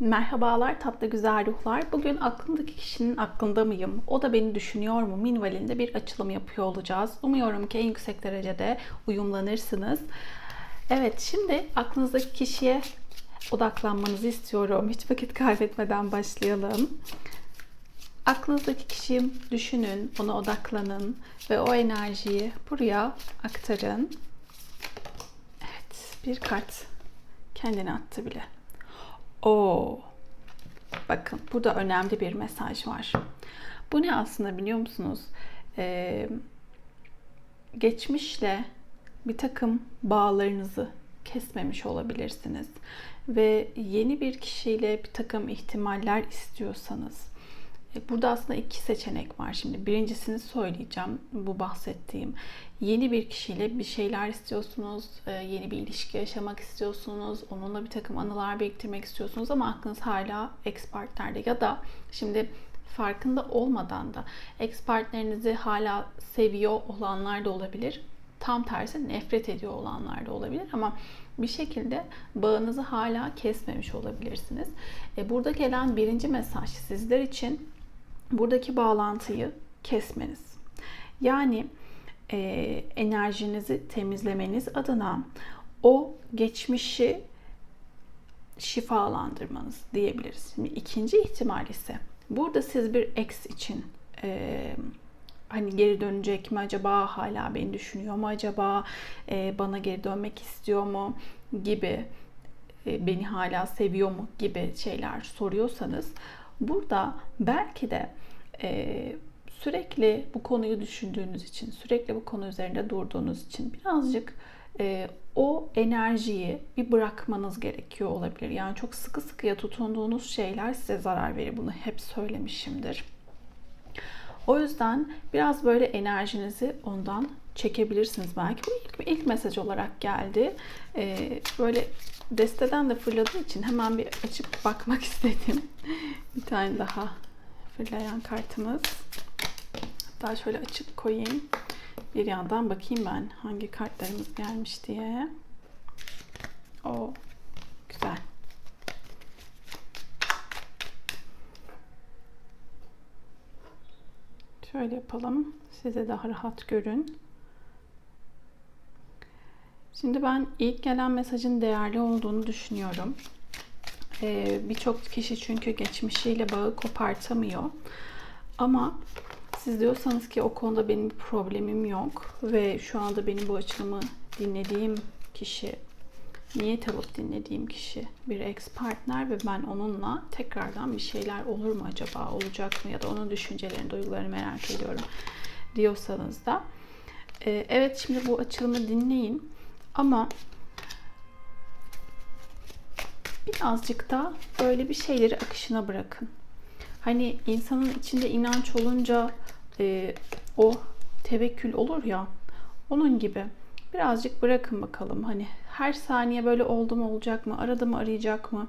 Merhabalar tatlı güzel ruhlar. Bugün aklımdaki kişinin aklında mıyım? O da beni düşünüyor mu? Minvalinde bir açılım yapıyor olacağız. Umuyorum ki en yüksek derecede uyumlanırsınız. Evet şimdi aklınızdaki kişiye odaklanmanızı istiyorum. Hiç vakit kaybetmeden başlayalım. Aklınızdaki kişiyi düşünün, ona odaklanın ve o enerjiyi buraya aktarın. Evet, bir kart kendini attı bile. Oo. Bakın burada önemli bir mesaj var. Bu ne aslında biliyor musunuz? Ee, geçmişle bir takım bağlarınızı kesmemiş olabilirsiniz. Ve yeni bir kişiyle bir takım ihtimaller istiyorsanız Burada aslında iki seçenek var şimdi. Birincisini söyleyeceğim bu bahsettiğim. Yeni bir kişiyle bir şeyler istiyorsunuz, e, yeni bir ilişki yaşamak istiyorsunuz, onunla bir takım anılar biriktirmek istiyorsunuz ama aklınız hala ex partnerde ya da şimdi farkında olmadan da ex partnerinizi hala seviyor olanlar da olabilir. Tam tersi nefret ediyor olanlar da olabilir ama bir şekilde bağınızı hala kesmemiş olabilirsiniz. E, burada gelen birinci mesaj sizler için buradaki bağlantıyı kesmeniz. Yani e, enerjinizi temizlemeniz adına o geçmişi şifalandırmanız diyebiliriz. Şimdi ikinci ihtimal ise burada siz bir ex için e, hani geri dönecek mi acaba hala beni düşünüyor mu acaba e, bana geri dönmek istiyor mu gibi e, beni hala seviyor mu gibi şeyler soruyorsanız burada belki de e, sürekli bu konuyu düşündüğünüz için, sürekli bu konu üzerinde durduğunuz için birazcık e, o enerjiyi bir bırakmanız gerekiyor olabilir. Yani çok sıkı sıkıya tutunduğunuz şeyler size zarar verir. Bunu hep söylemişimdir. O yüzden biraz böyle enerjinizi ondan çekebilirsiniz belki. Bu ilk, ilk mesaj olarak geldi. Ee, böyle desteden de fırladığı için hemen bir açıp bakmak istedim. bir tane daha fırlayan kartımız. Hatta şöyle açıp koyayım. Bir yandan bakayım ben hangi kartlarımız gelmiş diye. O güzel. Şöyle yapalım. Size daha rahat görün. Şimdi ben ilk gelen mesajın değerli olduğunu düşünüyorum. Ee, Birçok kişi çünkü geçmişiyle bağı kopartamıyor. Ama siz diyorsanız ki o konuda benim bir problemim yok ve şu anda benim bu açılımı dinlediğim kişi, niyet alıp dinlediğim kişi bir ex partner ve ben onunla tekrardan bir şeyler olur mu acaba, olacak mı ya da onun düşüncelerini, duygularını merak ediyorum diyorsanız da e, evet şimdi bu açılımı dinleyin ama birazcık da böyle bir şeyleri akışına bırakın. Hani insanın içinde inanç olunca e, o tevekkül olur ya onun gibi birazcık bırakın bakalım hani her saniye böyle oldu mu olacak mı aradı mı arayacak mı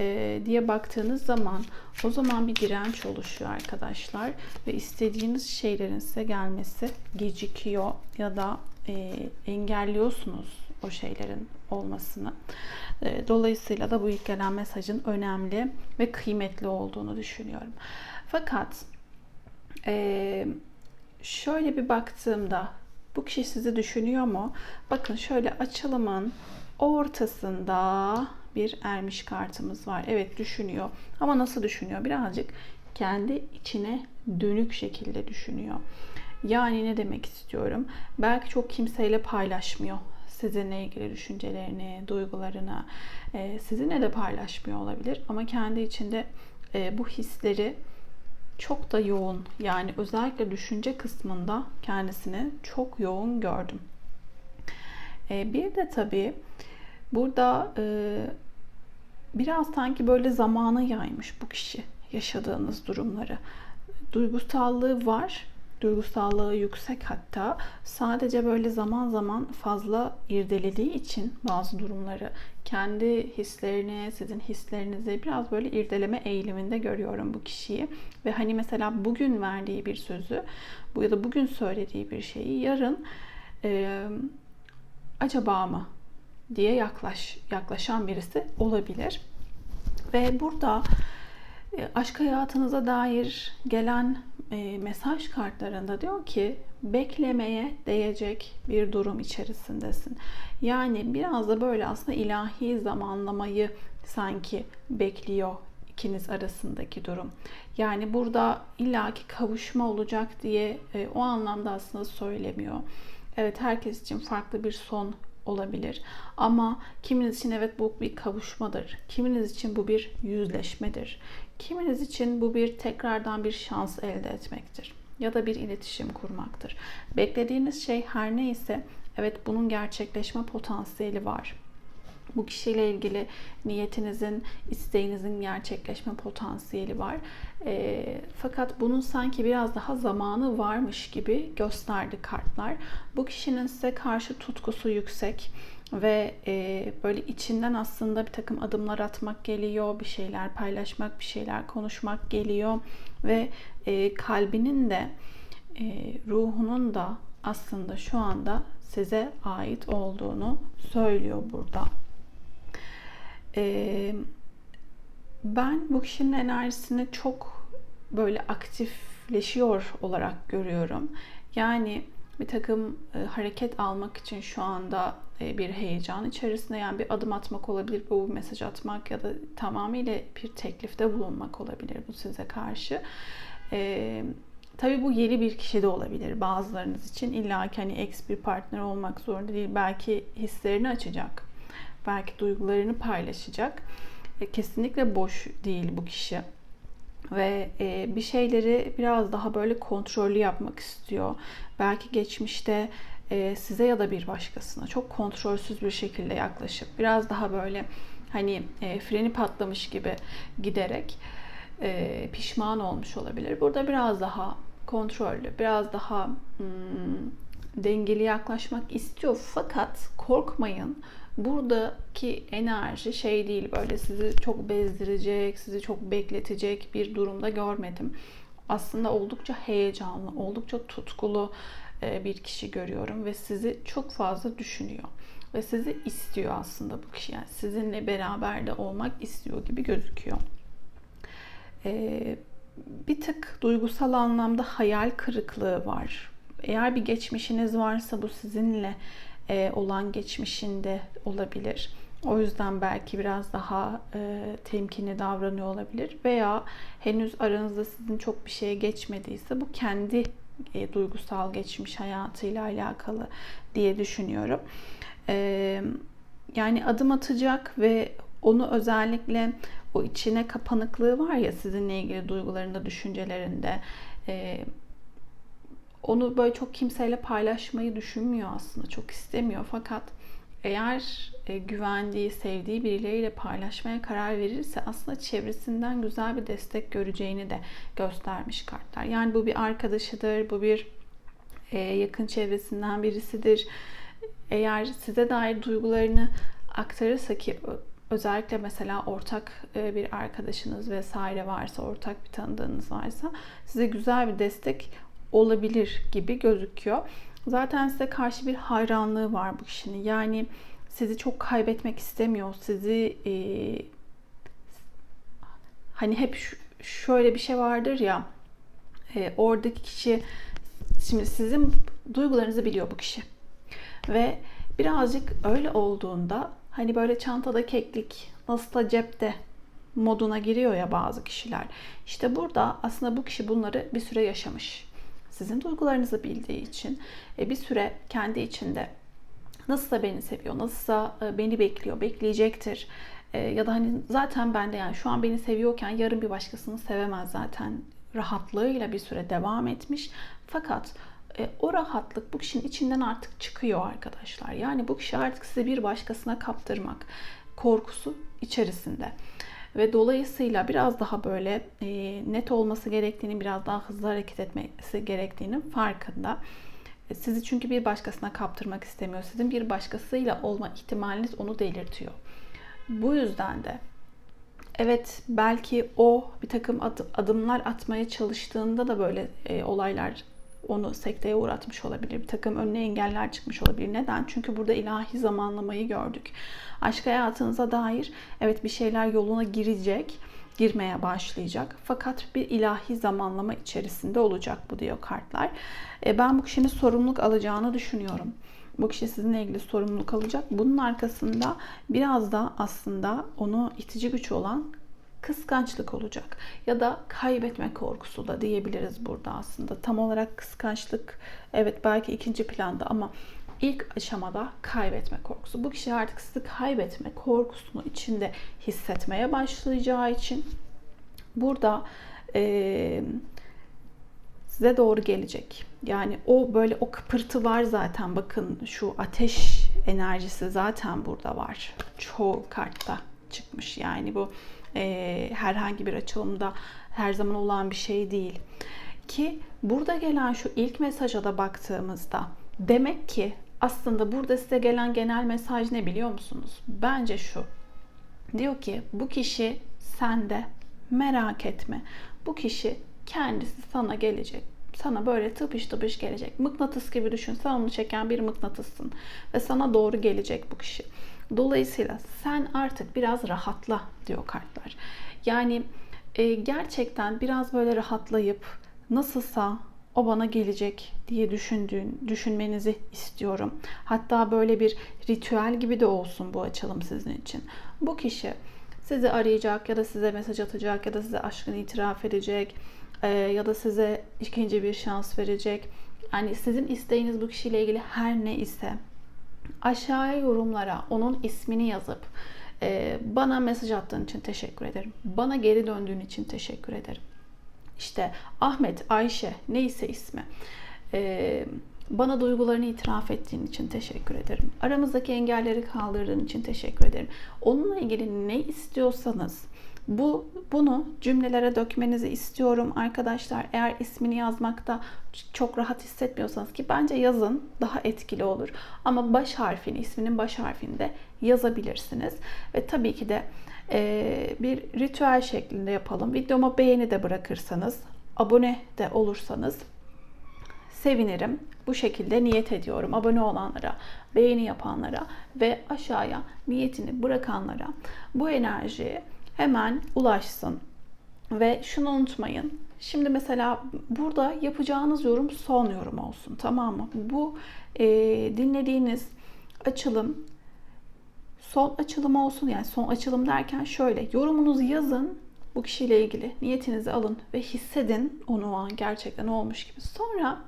e, diye baktığınız zaman o zaman bir direnç oluşuyor arkadaşlar ve istediğiniz şeylerin size gelmesi gecikiyor ya da e, engelliyorsunuz o şeylerin olmasını. E, dolayısıyla da bu ilk gelen mesajın önemli ve kıymetli olduğunu düşünüyorum. Fakat e, şöyle bir baktığımda bu kişi sizi düşünüyor mu? Bakın şöyle açılımın ortasında bir ermiş kartımız var. Evet düşünüyor. Ama nasıl düşünüyor? Birazcık kendi içine dönük şekilde düşünüyor. Yani ne demek istiyorum? Belki çok kimseyle paylaşmıyor sizinle ilgili düşüncelerini, duygularını e, sizinle de paylaşmıyor olabilir ama kendi içinde e, bu hisleri çok da yoğun yani özellikle düşünce kısmında kendisini çok yoğun gördüm. E, bir de tabii burada e, biraz sanki böyle zamana yaymış bu kişi yaşadığınız durumları. Duygusallığı var duygusallığı yüksek hatta sadece böyle zaman zaman fazla irdelediği için bazı durumları kendi hislerini, sizin hislerinizi biraz böyle irdeleme eğiliminde görüyorum bu kişiyi. Ve hani mesela bugün verdiği bir sözü bu ya da bugün söylediği bir şeyi yarın e, acaba mı diye yaklaş yaklaşan birisi olabilir. Ve burada aşk hayatınıza dair gelen e, mesaj kartlarında diyor ki beklemeye değecek bir durum içerisindesin. Yani biraz da böyle aslında ilahi zamanlamayı sanki bekliyor ikiniz arasındaki durum. Yani burada illaki kavuşma olacak diye e, o anlamda aslında söylemiyor. Evet herkes için farklı bir son olabilir. Ama kiminiz için evet bu bir kavuşmadır. Kiminiz için bu bir yüzleşmedir. Kiminiz için bu bir tekrardan bir şans elde etmektir. Ya da bir iletişim kurmaktır. Beklediğiniz şey her neyse evet bunun gerçekleşme potansiyeli var bu kişiyle ilgili niyetinizin, isteğinizin gerçekleşme potansiyeli var. E, fakat bunun sanki biraz daha zamanı varmış gibi gösterdi kartlar. Bu kişinin size karşı tutkusu yüksek ve e, böyle içinden aslında bir takım adımlar atmak geliyor, bir şeyler paylaşmak, bir şeyler konuşmak geliyor ve e, kalbinin de e, ruhunun da aslında şu anda size ait olduğunu söylüyor burada. Ee, ben bu kişinin enerjisini çok böyle aktifleşiyor olarak görüyorum. Yani bir takım e, hareket almak için şu anda e, bir heyecan içerisinde yani bir adım atmak olabilir, bu mesaj atmak ya da tamamıyla bir teklifte bulunmak olabilir bu size karşı. E, tabii bu yeni bir kişi de olabilir bazılarınız için. İlla ki hani ex bir partner olmak zorunda değil. Belki hislerini açacak belki duygularını paylaşacak. E, kesinlikle boş değil bu kişi. Ve e, bir şeyleri biraz daha böyle kontrollü yapmak istiyor. Belki geçmişte e, size ya da bir başkasına çok kontrolsüz bir şekilde yaklaşıp biraz daha böyle hani e, freni patlamış gibi giderek e, pişman olmuş olabilir. Burada biraz daha kontrollü, biraz daha hmm, dengeli yaklaşmak istiyor. Fakat korkmayın buradaki enerji şey değil böyle sizi çok bezdirecek, sizi çok bekletecek bir durumda görmedim. Aslında oldukça heyecanlı, oldukça tutkulu e, bir kişi görüyorum ve sizi çok fazla düşünüyor ve sizi istiyor aslında bu kişi. Yani sizinle beraber de olmak istiyor gibi gözüküyor. Ee, bir tık duygusal anlamda hayal kırıklığı var. Eğer bir geçmişiniz varsa bu sizinle olan geçmişinde olabilir. O yüzden belki biraz daha e, temkinli davranıyor olabilir. Veya henüz aranızda sizin çok bir şeye geçmediyse bu kendi e, duygusal geçmiş hayatıyla alakalı diye düşünüyorum. E, yani adım atacak ve onu özellikle o içine kapanıklığı var ya sizinle ilgili duygularında, düşüncelerinde e, onu böyle çok kimseyle paylaşmayı düşünmüyor aslında. Çok istemiyor fakat eğer e, güvendiği, sevdiği birileriyle paylaşmaya karar verirse aslında çevresinden güzel bir destek göreceğini de göstermiş kartlar. Yani bu bir arkadaşıdır, bu bir e, yakın çevresinden birisidir. Eğer size dair duygularını aktarırsa ki özellikle mesela ortak e, bir arkadaşınız vesaire varsa, ortak bir tanıdığınız varsa size güzel bir destek olabilir gibi gözüküyor. Zaten size karşı bir hayranlığı var bu kişinin. Yani sizi çok kaybetmek istemiyor. Sizi e, hani hep şöyle bir şey vardır ya e, oradaki kişi şimdi sizin duygularınızı biliyor bu kişi. Ve birazcık öyle olduğunda hani böyle çantada keklik nasıl da cepte moduna giriyor ya bazı kişiler. İşte burada aslında bu kişi bunları bir süre yaşamış sizin duygularınızı bildiği için e, bir süre kendi içinde nasılsa beni seviyor, nasılsa e, beni bekliyor, bekleyecektir. E, ya da hani zaten bende yani şu an beni seviyorken yarın bir başkasını sevemez zaten rahatlığıyla bir süre devam etmiş. Fakat o rahatlık bu kişinin içinden artık çıkıyor arkadaşlar. Yani bu kişi artık size bir başkasına kaptırmak korkusu içerisinde ve dolayısıyla biraz daha böyle e, net olması gerektiğini, biraz daha hızlı hareket etmesi gerektiğinin farkında. E, sizi çünkü bir başkasına kaptırmak istemiyor. Sizin bir başkasıyla olma ihtimaliniz onu delirtiyor. Bu yüzden de evet belki o bir takım adımlar atmaya çalıştığında da böyle e, olaylar onu sekteye uğratmış olabilir. Bir takım önüne engeller çıkmış olabilir. Neden? Çünkü burada ilahi zamanlamayı gördük. Aşk hayatınıza dair evet bir şeyler yoluna girecek, girmeye başlayacak. Fakat bir ilahi zamanlama içerisinde olacak bu diyor kartlar. E, ben bu kişinin sorumluluk alacağını düşünüyorum. Bu kişi sizinle ilgili sorumluluk alacak. Bunun arkasında biraz da aslında onu itici güç olan kıskançlık olacak ya da kaybetme korkusu da diyebiliriz burada aslında. Tam olarak kıskançlık evet belki ikinci planda ama ilk aşamada kaybetme korkusu. Bu kişi artık sizi kaybetme korkusunu içinde hissetmeye başlayacağı için burada e, size doğru gelecek. Yani o böyle o kıpırtı var zaten. Bakın şu ateş enerjisi zaten burada var. Çoğu kartta çıkmış. Yani bu e, herhangi bir açılımda her zaman olan bir şey değil. Ki burada gelen şu ilk mesaja da baktığımızda demek ki aslında burada size gelen genel mesaj ne biliyor musunuz? Bence şu. Diyor ki bu kişi sende merak etme. Bu kişi kendisi sana gelecek. Sana böyle tıpış tıpış gelecek. Mıknatıs gibi düşün. Sen onu çeken bir mıknatıssın. Ve sana doğru gelecek bu kişi. Dolayısıyla sen artık biraz rahatla diyor kartlar. Yani e, gerçekten biraz böyle rahatlayıp nasılsa o bana gelecek diye düşündüğün, düşünmenizi istiyorum. Hatta böyle bir ritüel gibi de olsun bu açılım sizin için. Bu kişi sizi arayacak ya da size mesaj atacak ya da size aşkını itiraf edecek e, ya da size ikinci bir şans verecek. Yani sizin isteğiniz bu kişiyle ilgili her ne ise aşağıya yorumlara onun ismini yazıp e, bana mesaj attığın için teşekkür ederim. Bana geri döndüğün için teşekkür ederim. İşte Ahmet, Ayşe neyse ismi. E, bana duygularını itiraf ettiğin için teşekkür ederim. Aramızdaki engelleri kaldırdığın için teşekkür ederim. Onunla ilgili ne istiyorsanız bu bunu cümlelere dökmenizi istiyorum arkadaşlar. Eğer ismini yazmakta çok rahat hissetmiyorsanız ki bence yazın daha etkili olur. Ama baş harfini, isminin baş harfini de yazabilirsiniz. Ve tabii ki de e, bir ritüel şeklinde yapalım. Videoma beğeni de bırakırsanız, abone de olursanız sevinirim. Bu şekilde niyet ediyorum. Abone olanlara, beğeni yapanlara ve aşağıya niyetini bırakanlara bu enerjiyi hemen ulaşsın. Ve şunu unutmayın. Şimdi mesela burada yapacağınız yorum son yorum olsun. Tamam mı? Bu e, dinlediğiniz açılım son açılım olsun. Yani son açılım derken şöyle yorumunuzu yazın bu kişiyle ilgili niyetinizi alın ve hissedin onu o an gerçekten olmuş gibi. Sonra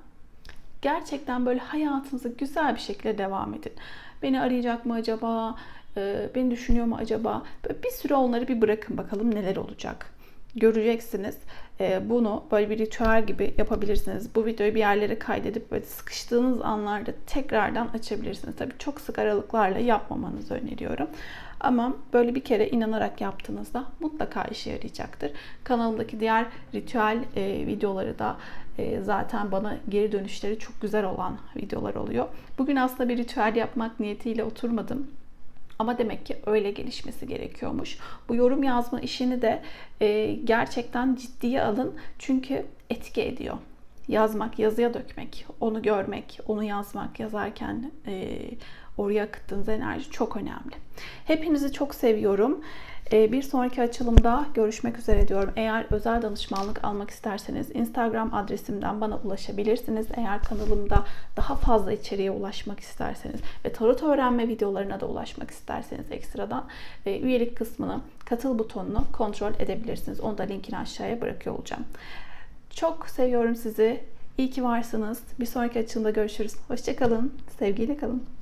gerçekten böyle hayatınızı güzel bir şekilde devam edin. Beni arayacak mı acaba? Ee, beni düşünüyor mu acaba? Bir süre onları bir bırakın bakalım neler olacak. Göreceksiniz. Ee, bunu böyle bir ritüel gibi yapabilirsiniz. Bu videoyu bir yerlere kaydedip böyle sıkıştığınız anlarda tekrardan açabilirsiniz. Tabii çok sık aralıklarla yapmamanızı öneriyorum. Ama böyle bir kere inanarak yaptığınızda mutlaka işe yarayacaktır. Kanalımdaki diğer ritüel e, videoları da e, zaten bana geri dönüşleri çok güzel olan videolar oluyor. Bugün aslında bir ritüel yapmak niyetiyle oturmadım. Ama demek ki öyle gelişmesi gerekiyormuş. Bu yorum yazma işini de e, gerçekten ciddiye alın. Çünkü etki ediyor. Yazmak, yazıya dökmek, onu görmek, onu yazmak, yazarken e, oraya akıttığınız enerji çok önemli. Hepinizi çok seviyorum. Ee, bir sonraki açılımda görüşmek üzere diyorum. Eğer özel danışmanlık almak isterseniz Instagram adresimden bana ulaşabilirsiniz. Eğer kanalımda daha fazla içeriğe ulaşmak isterseniz ve tarot öğrenme videolarına da ulaşmak isterseniz ekstradan e, üyelik kısmını, katıl butonunu kontrol edebilirsiniz. Onu da linkini aşağıya bırakıyor olacağım. Çok seviyorum sizi. İyi ki varsınız. Bir sonraki açılımda görüşürüz. Hoşçakalın. Sevgiyle kalın.